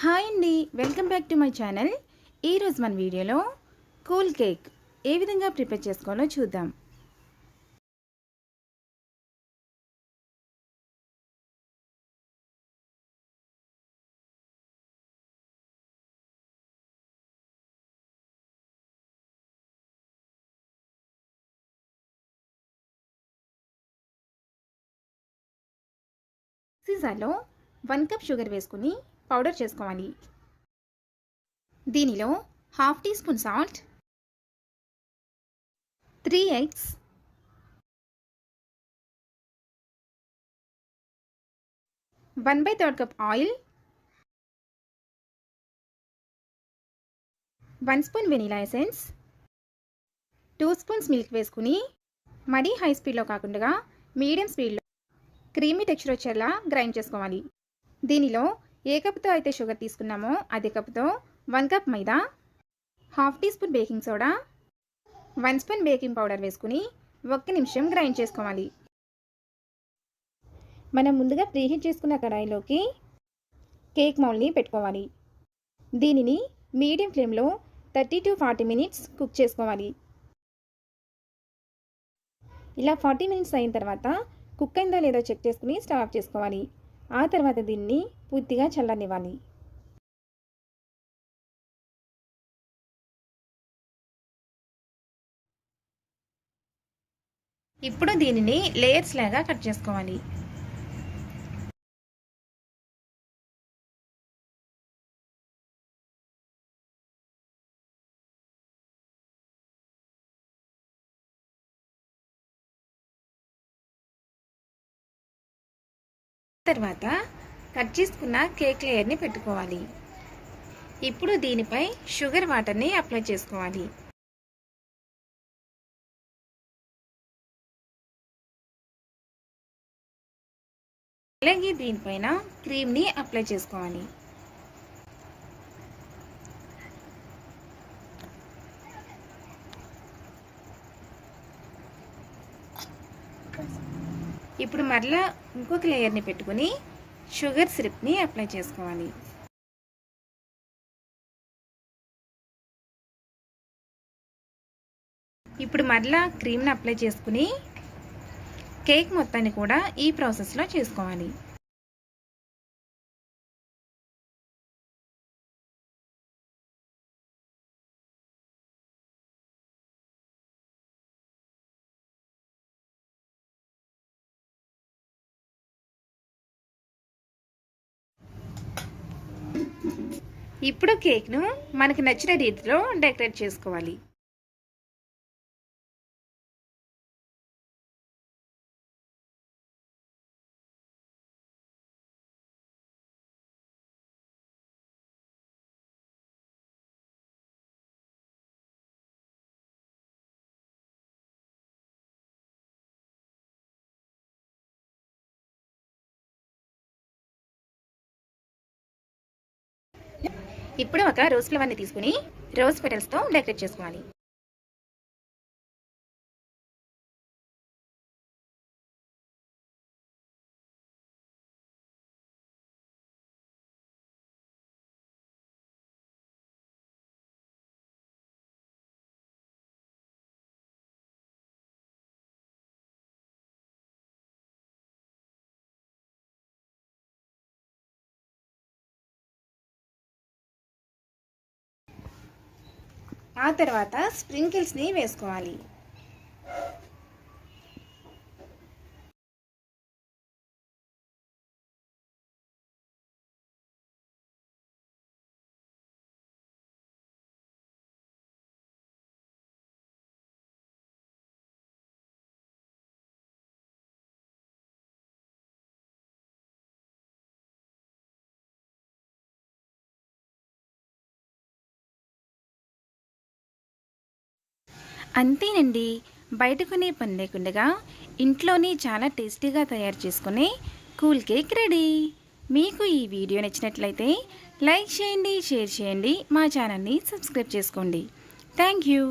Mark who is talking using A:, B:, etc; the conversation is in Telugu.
A: హాయ్ అండి welcome back to my channel. ఈరోజు మన వీడియోలో కూల్ కేక్ ఏ విధంగా ప్రిపేర్ చేసుకోవాలో చూద్దాం. సీసాలో వన్ కప్ షుగర్ వేసుకుని పౌడర్ చేసుకోవాలి. దీనిలో half teaspoon salt three eggs one by third cup oil one spoon vanilla essence two spoons milk వేసుకుని మరీ హై స్పీడ్లో కాకుండా మీడియం స్పీడ్లో క్రీమీ టెక్స్చర్ వచ్చేలా గ్రైండ్ చేసుకోవాలి. దీనిలో ఏ కప్తో అయితే షుగర్ తీసుకున్నామో అదే కప్తో one cup maida half teaspoon baking soda one spoon baking powder వేసుకుని ఒక్క నిమిషం గ్రైండ్ చేసుకోవాలి. మనం ముందుగా ప్రీహీట్ చేసుకున్న కడాయిలోకి కేక్ మౌల్ని పెట్టుకోవాలి. దీనిని మీడియం ఫ్లేమ్లో thirty to forty minutes cook చేసుకోవాలి. ఇలా ఫార్టీ మినిట్స్ అయిన తర్వాత కుక్ అయిందో లేదో చెక్ చేసుకుని స్టవ్ ఆఫ్ చేసుకోవాలి. ఆ తర్వాత దీన్ని పూర్తిగా చల్లనివ్వాలి. ఇప్పుడు దీనిని లేయర్స్ లాగా కట్ చేసుకోవాలి. తర్వాత కట్ చేసుకున్న కేక్ లేయర్ని పెట్టుకోవాలి. ఇప్పుడు దీనిపై షుగర్ వాటర్ని అప్లై చేసుకోవాలి. అలాగే దీనిపైన క్రీమ్ని అప్లై చేసుకోవాలి. ఇప్పుడు మరలా ఇంకొక లేయర్ని పెట్టుకుని షుగర్ సిరప్ని అప్లై చేసుకోవాలి. ఇప్పుడు మరలా క్రీమ్ని అప్లై చేసుకుని కేక్ మొత్తాన్ని కూడా ఈ ప్రాసెస్లో చేసుకోవాలి. ఇప్పుడు కేక్ను మనకి నచ్చిన రీతిలో డెకరేట్ చేసుకోవాలి. ఇప్పుడు ఒక రోజ్ ఫ్లవర్ని తీసుకుని రోజ్ పెటల్స్తో డెకరేట్ చేసుకోవాలి. ఆ తర్వాత స్ప్రింకిల్స్ని వేసుకోవాలి. అంతేనండి. బయట కొనే పని లేకుండా ఇంట్లోనే చాలా టేస్టీగా తయారు చేసుకునే కూల్ కేక్ రెడీ. మీకు ఈ వీడియో నచ్చినట్లయితే లైక్ చేయండి షేర్ చేయండి మా ఛానల్ని సబ్స్క్రైబ్ చేసుకోండి. Thank you.